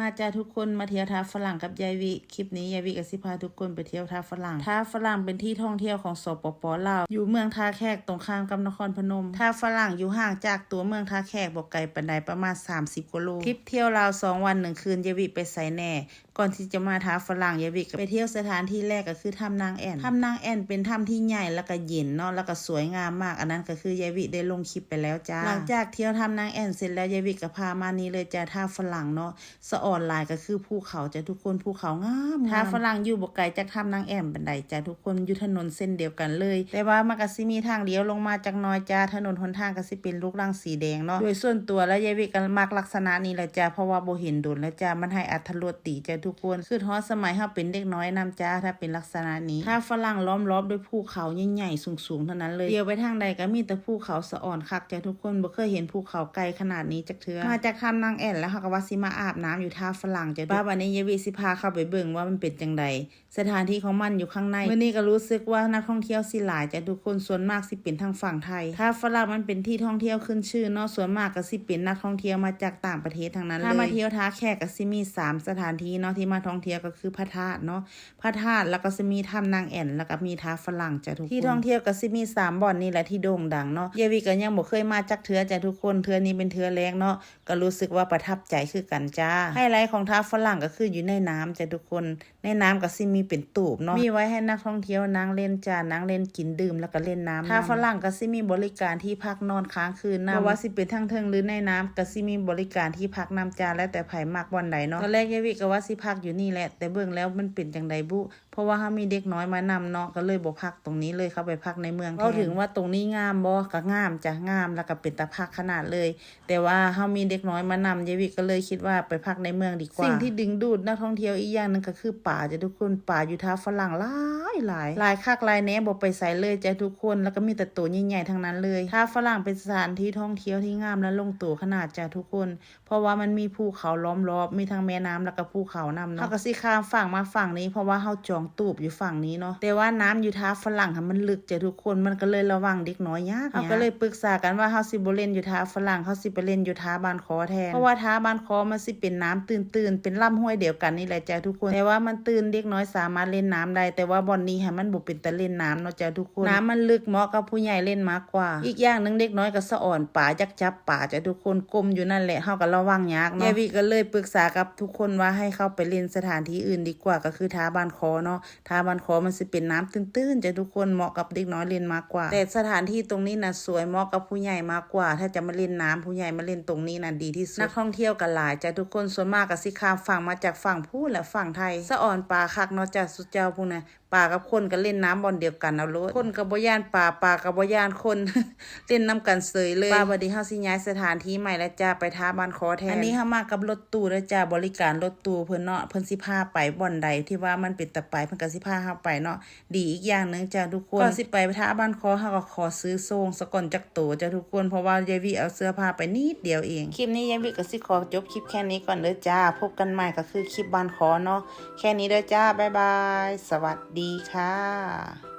มาจ้าทุกคนมาเที่ยวท่าฝรั่งกับยายวิคลิปนี้ยายวิกับสิพาทุกคนไปเที่ยวท่าฝรั่งท่าฝรั่งเป็นที่ท่องเที่ยวของสปปลาวอยู่เมืองท่าแขกตรงข้ามกับนครพนมท่าฝรั่งอยู่ห่างจากตัวเมืองท่าแขกบอกไกลปันไดประมาณ 30กิโลทริปเที่ยวลาวสองวันหนึ่งคืนยายวิไปไสแน่ก่อนที่จะมาท่าฝรั่งยายวิกไปเที่ยวสถานที่แรกก็คือถ้ำนางแอ่นถ้ำนางแอ่นเป็นถ้ำที่ใหญ่แล้วก็เย็นเนาะแล้วก็สวยงามมาก อันนั้นก็คือยายวิได้ลงคลิปไปแล้วจ้าหลังจากเที่ยวถ้ำนางแอ่นเสร็จแล้วยายวิก็พามานี่เลยจ้าท่าฝรั่งเนาะสะออนลายก็คือภูเขาจ้าทุกคนภูเขางามท่าฝรั่งอยู่บ่ไกลจากถ้ำนางแอ่นบันไดจ้าทุกคนอยู่ถนนเส้นเดียวกันเลย แต่ว่ามันก็สิมีทางเลี้ยวลงมาจากน้อยจ้าถนนหนทางก็สิเป็นลูกรังสีแดงเนาะโดยส่วนตัวแล้วยายวิก็มักลักษณะนี้แหละจ้าเพราะว่าบ่เห็นโดนแล้วจ้ามันให้อัตรสดีจ้าทุกคนคือฮอดสมัยเฮาเป็นเด็กน้อยนํจ้าถ้าเป็นลักษณะนี้ ถ้าฝรั่งล้อมรอบด้วยภูเขาใหญ่ๆสูงๆเท่านั้นเลยเดียวไปทางใดก็มีแต่ภูเขาสะอ่อนคักจ้าทุกคนบ่เคยเห็นภูเขาไกลขนาดนี้จักเทื่อมาจากถ้ำนางแอ่นแล้วเฮาก็ว่าสิมาอาบน้ำอยู่ท่าฝรั่งจ้าป้าวันนี้ยวิสิพาเข้าไปเบิ่งว่ามันเป็นจังใดสถานที่ของมันอยู่ข้างในมื้อนี้ก็รู้สึกว่านักท่องเที่ยวสิหลายจ้าทุกคนส่วนมากสิเป็นทางฝั่งไทย ถ้าฝรั่งมันเป็นที่ท่องเที่ยวขึ้นชื่อเนาะส่วนมากก็สิเป็นนักท่องเที่ยวมาจากต่างประเทศทั้งนั้นเลยถ้ามาเที่ยวท่าแขกก็สิมีสามสถานที่เนาะที่มาท่องเที่ยวก็คือพระธาตุเนาะพระธาตุแล้วก็สิมีถ้ำนางแอ่นแล้วก็มีท่าฝรั่งจ้าทุกคนที่ท่องเที่ยวก็สิมีสามบ่อนนี่แหละที่โด่งดังเนาะเยาวิก็ยังบ่เคยมาจักเทือจ้าทุกคนเทือนี้เป็นเทือแรกเนาะก็รู้สึกว่าประทับใจคือกันจ้าไฮไลท์ของท่าฝรั่งก็คืออยู่ในน้ำจ้าทุกคน ในน้ำก็สิมีเป็นตูบเนาะมีไว้ให้นักท่องเที่ยวนั่งเล่นจ้านั่งเล่นกินดื่มแล้วก็เล่นน้ำท่าฝรั่งก็สิมีบริการที่พักนอนค้างคืนนะว่าสิเป็นทั้งเทิงหรือในน้ำก็สิมีบริการที่พักน้ำจ้าแล้วแต่ไผมากวันใดเนาะตอนแรกเยาวิก็ว่าสิพักอยู่นี่แหละ แต่เบิ่งแล้วมันเป็นจังใดบุ เพราะว่าเฮามีเด็กน้อยมานำเนาะก็เลยบ่พักตรงนี้เลยเข้าไปพักในเมืองเขาถึงว่าตรงนี้งามบ่ก็งามจ้ะงามแล้วก็เป็นตาพักขนาดเลย แต่ว่าเฮามีเด็กน้อยมานำยายวิก็เลยคิดว่าไปพักในเมืองดีกว่าสิ่งที่ดึงดูดนักท่องเที่ยวอีกอย่างหนึงก็คือป่าจ้ะทุกคนป่าอยู่ท่าฝรั่งหลาย หลายหลายคักหลายแหน่บ่ไปไสเลยจ้ะทุกคนแล้วก็มีแต่ตัวใหญ่ๆทั้งนั้นเลยท่าฝรั่งเป็นสถานที่ท่องเที่ยวที่งามและลงตัวขนาดจ้ะทุกคน เพราะว่ามันมีภูเขาล้อมรอบมีทั้งแม่น้ำแล้วก็ภูเขานำเนาะเฮาก็สิข้ามฝั่งมาฝั่งนี้ เพราะว่าเฮาจองตูบอยู่ฝั่งนี้เนาะแต่ว่าน้ำอยู่ท่าฝรั่งค่ะมันลึกจ้ะทุกคนมันก็เลยระวังเด็กน้อยยากเฮาก็เลยปรึกษากันว่าเฮาสิบ่เล่นอยู่ท่าฝรั่งเฮาสิไปเล่นอยู่ท่าบ้านคอแทนเพราะว่าท่าบ้านคอมันสิเป็นน้ำตื้นๆเป็นลำห้วยเดียวกันนี่แหละจ้ะทุกคน แต่ว่ามันตื้นเด็กน้อยสามารถเล่นน้ำได้แต่ว่าบ่อนนี้ค่ะมันบ่เป็นตะเล่นน้ำเนาะจ้ะทุกคนน้ำมันลึกเหมาะกับผู้ใหญ่เล่นมากกว่า อีกอย่างหนึงเด็กน้อยก็สะอ่อนป่าจักจับป่าจ้ะทุกคนกลมอยู่นั่นแหละเฮาก็ระวังยากเนาะยายวิก็เลยปรึกษากับทุกคนว่าให้เข้าไปเล่นสถานที่อื่นดีกว่าก็คือท่าบ้านคอเนาะท่าบ้านคอมันสิเป็นน้ำตื้นๆจ้ะทุกคนเหมาะกับเด็กน้อยเล่นมากกว่า แต่สถานที่ตรงนี้น่ะสวยเหมาะกับผู้ใหญ่มากกว่า ถ้าจะมาเล่นน้ำผู้ใหญ่มาเล่นตรงนี้น่ะดีที่สุดนักท่องเที่ยวกันหลายจ้ะทุกคนส่วนมากก็สิข้ามฝั่งมาจากฝั่งพูดและฝั่งไทยสะอ่อนป่าคักเนาะจ้ะสุดเจ้าพวกน่ะ ป่ากับคนก็เล่นน้ำบอลเดียวกันเอาโลดคนกับบ่ย่านป่าป่ากับบ่ย่านคนเล่นน้ำกันเสยเลยป่าบัดนี้เฮาสิย้ายสถานที่ใหม่แล้วจ้าไปท่าบ้านคอแทนอันนี้เฮามากับรถตู้แล้วจ้าบริการรถตู้เพิ่นเนาะเพิ่นสิพาไปบ่อนใดที่ว่ามันเป็นตะไปเพิ่นก็สิพาเฮาไปเนาะดีอีกอย่างหนึงจ้าทุกคนก่อนสิไปท่าบ้านคอเฮาก็ขอซื้อโซงสะก่อนจักโตจ้าทุกคนเพราะว่ายายวิเอาเสื้อผ้าไปนิดเดียวเองคลิปนี้ยายวิก็สิขอจบคลิปแค่นี้ก่อนเด้อจ้าพบกันใหม่ก็คือคลิปบ้านคอเนาะแค่นี้เด้อจ้าบ๊ายบายสวัสดีค่ะ